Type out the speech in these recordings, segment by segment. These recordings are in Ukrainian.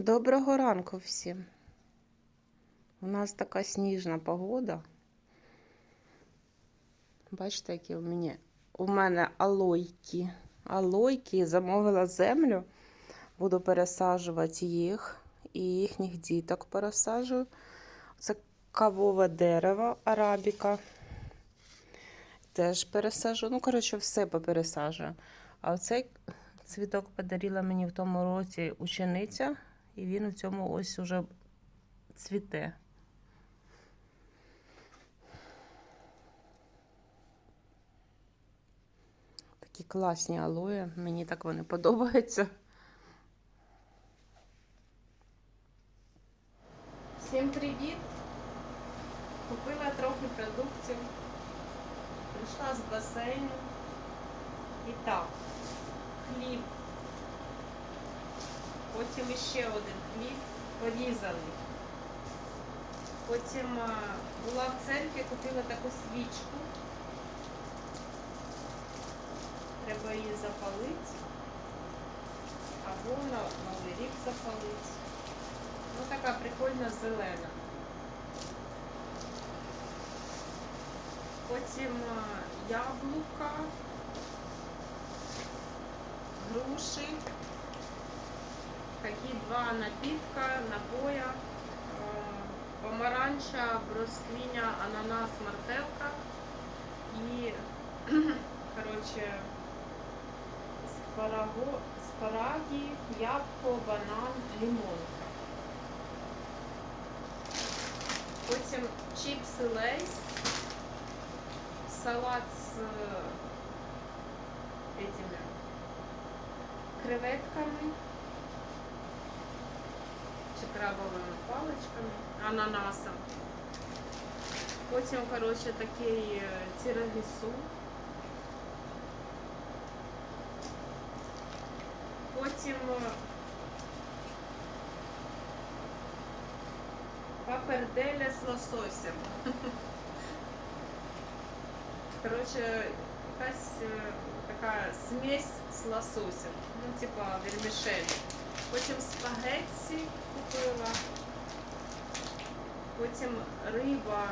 Доброго ранку всім. У нас така сніжна погода. Бачите, які у мене, у мене алойки. Алойки замовила землю. Буду пересаджувати їх і їхніх діток пересаджую. Це кавове дерево арабіка. Теж пересаджу. Ну, коротше, все попересаджую. А оцей цвіток подарила мені в тому році учениця. І він у цьому ось уже цвіте. Такі класні алої, мені так вони подобаються. Всім привіт! Купила трохи продуктів, прийшла з басейну. І так, хліб. Потім ще один хліб порізаний. Потім була в церкві, купила таку свічку. Треба її запалити. Або на Новий рік запалити. Ну така прикольна зелена. Потім яблука, груші. Такі два напітка, напоя, е, помаранча, бросквіня, ананас, мартелка і, коротше, спараго, спараги, ябко, банан, лимон. Потім чіпси лейс, салат з е, этими креветками крабовими паличками, ананасом. Потім, коротше, такий е, тірамісу. Потім е, паперделя з лососем. Коротше, якась е, така смесь з лососем. Ну, типа вермішель. Потім спагетті купила. Потім риба,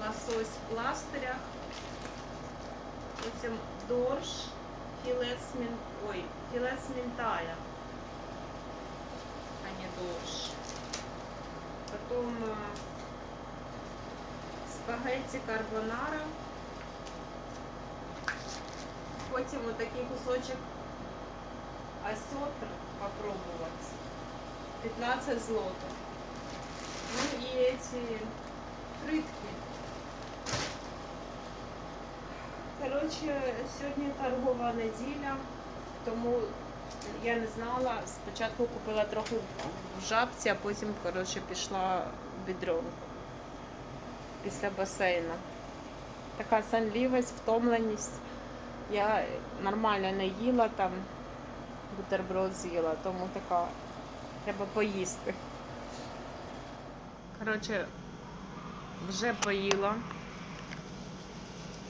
лосось в пластирях. Потім дорж, філе з мін... Ой, філе з мінтая. А не дорж. Потім е, спагетті карбонара. Потім отакий кусочок осетр попробовать. 15 злотых. Ну и эти фритки. Коротше, сьогодні торгова неділя, тому я не знала. Спочатку купила трохи в жабці, а потім, коротше, пішла в бідронку після басейну. Така сонливість, втомленість. Я нормально не їла там, бутерброд з'їла, тому така треба поїсти. Коротше, вже поїла.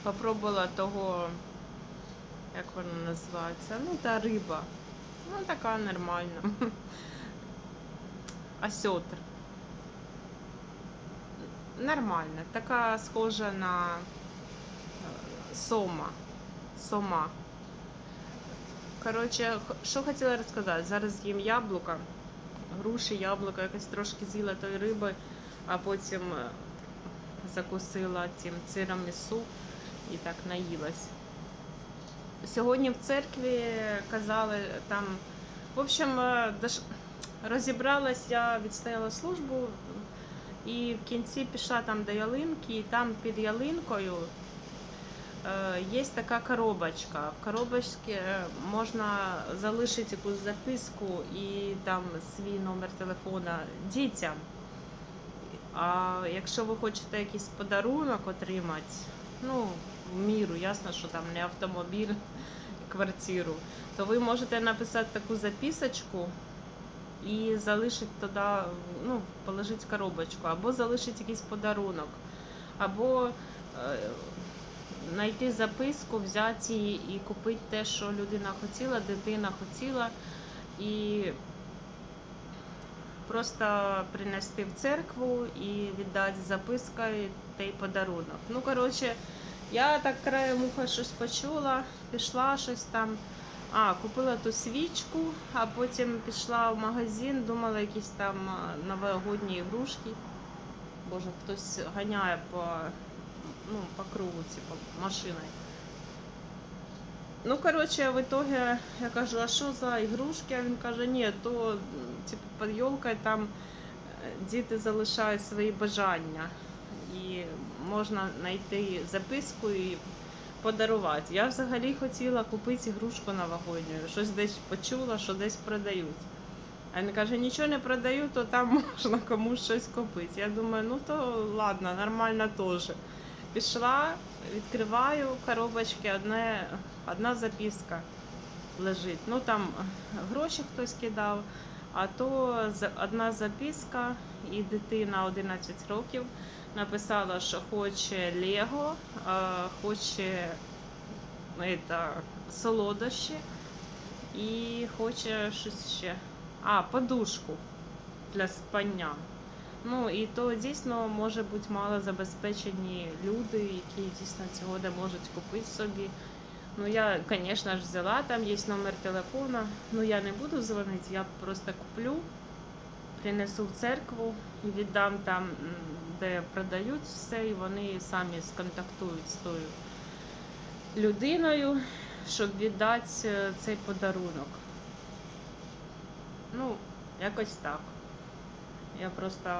Попробувала того, як воно називається, ну та риба. Ну, така нормальна. Осьотр. Нормальна. Така схожа на е, сома. Сома. Коротше, що хотіла розказати? Зараз їм яблука, груші, яблука, якось трошки з'їла тої риби, а потім е, закусила тим тирамісу і так наїлась. Сьогодні в церкві казали там, в общем, е, розібралась, я відстояла службу і в кінці пішла там до ялинки, і там під ялинкою Є така коробочка. В коробочці е, можна залишити якусь записку і там свій номер телефона дітям. А якщо ви хочете якийсь подарунок отримати, ну, в міру, ясно, що там не автомобіль, квартиру, то ви можете написати таку записочку і залишити туди, ну, положити коробочку, або залишити якийсь подарунок, або е, знайти записку, взяти її і купити те, що людина хотіла, дитина хотіла. І просто принести в церкву і віддати запискою та й подарунок. Ну, коротше, я так краєм уха щось почула, пішла щось там. А, купила ту свічку, а потім пішла в магазин, думала якісь там новогодні ігрушки. Боже, хтось ганяє по, ну, по кругу, типу, машиною. Ну, коротше, в итоге я кажу, а що за ігрушки? А він каже, ні, то типу, під йолкою там е, діти залишають свої бажання. І можна знайти записку і подарувати. Я взагалі хотіла купити ігрушку новогодню. Щось десь почула, що десь продають. А він каже, нічого не продаю, то там можна комусь щось купити. Я думаю, ну то ладно, нормально теж. Пішла, відкриваю коробочки, одне, одна записка лежить. Ну там гроші хтось кидав, а то одна записка, і дитина 11 років написала, що хоче Лего, хоче это, солодощі і хоче щось ще. А, подушку для спання. Ну і то дійсно може бути малозабезпечені люди, які дійсно цього не можуть купити собі. Ну я, звісно ж, взяла, там є номер телефона. Ну я не буду дзвонити, я просто куплю, принесу в церкву і віддам там, де продають все, і вони самі сконтактують з тою людиною, щоб віддати е, цей подарунок. Ну, якось так. Я просто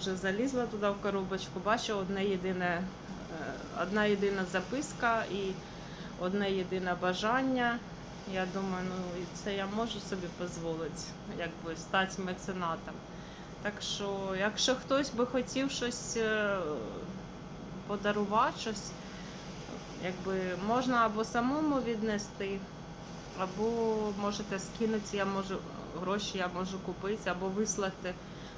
вже залізла туди в коробочку, бачу одне єдине, е, одна єдина записка і одне єдине бажання. Я думаю, ну це я можу собі дозволити, якби стати меценатом. Так що, якщо хтось би хотів щось е, подарувати, щось, якби можна або самому віднести, або можете скинути, я можу гроші я можу купити, або вислати.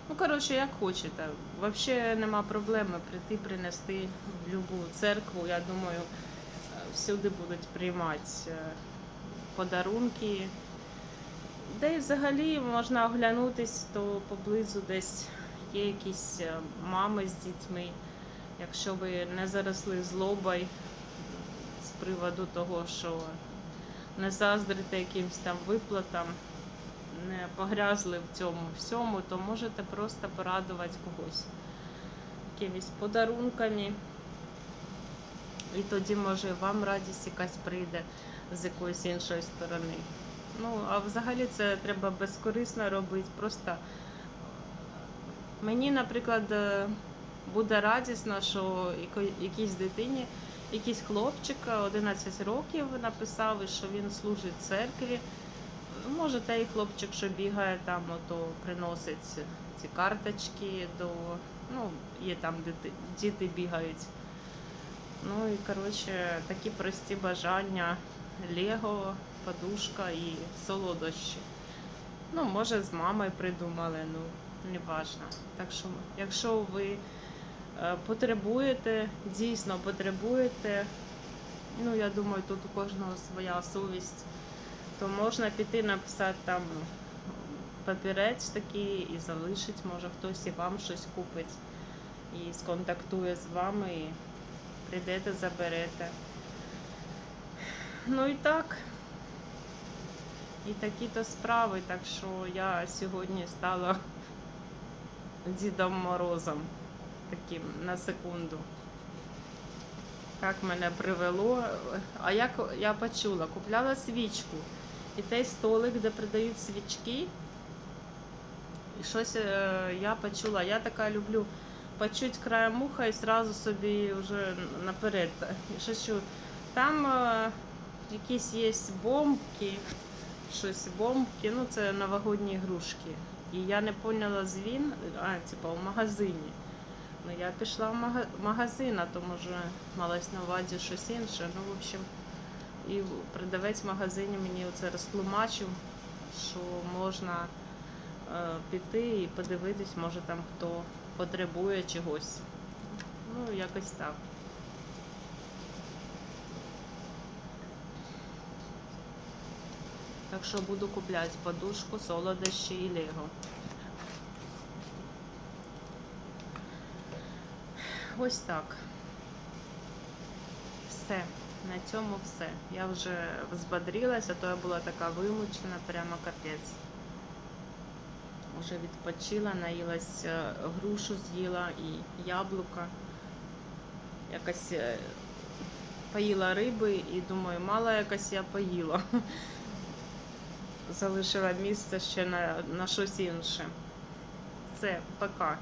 Ну, коротше, як хочете. Взагалі нема проблеми прийти, принести в будь-яку церкву. Я думаю, всюди будуть приймати е, подарунки. Де й взагалі можна оглянутись, то поблизу десь є якісь е, мами з дітьми. Якщо ви не заросли злобою з приводу того, що не заздрите якимсь там виплатам, погрязли в цьому всьому, то можете просто порадувати когось якимись подарунками. І тоді, може, вам радість якась прийде з якоїсь іншої сторони. Ну, а взагалі це треба безкорисно робити. Просто мені, наприклад, е, буде радісно, що якійсь дитині, якийсь хлопчик е, 11 років написав, що він служить церкві. Може, та хлопчик, що бігає там, ото приносить ці карточки до. Ну, є там діти, діти бігають. Ну і коротше, такі прості бажання. Лего, подушка і солодощі. Ну, може, з мамою придумали, ну, не важно. Так що, якщо ви е, потребуєте, дійсно потребуєте, ну, я думаю, тут у кожного своя совість, то можна піти написати там папірець такий і залишить, може хтось і вам щось купить і сконтактує з вами, і прийдете, заберете. Ну і так. І такі-то справи, так що я сьогодні стала Дідом Морозом таким на секунду. Як мене привело. А як я почула, купляла свічку. І той столик, де продають свічки. І щось е, я почула. Я така люблю почуть краєм уха і зразу собі вже наперед. Щось чую. Там е, якісь є бомбки, щось бомбки, ну це новогодні ігрушки. І я не поняла звін, а, типа в магазині. Ну я пішла в мага- магазин, а то може малась на увазі щось інше. Ну, в общем, і продавець в магазині мені оце розтлумачив, що можна е, піти і подивитись, може там хто потребує чогось. Ну, якось так. Так що буду купляти подушку, солодощі і лего. Ось так. Все. На цьому все. Я вже взбодрилася, то я була така вимучена, прямо капець. Уже відпочила, наїлась е, грушу з'їла і яблука. Якось е, поїла риби і думаю, мало якось я поїла. Залишила місце ще на, на щось інше. Все, пока.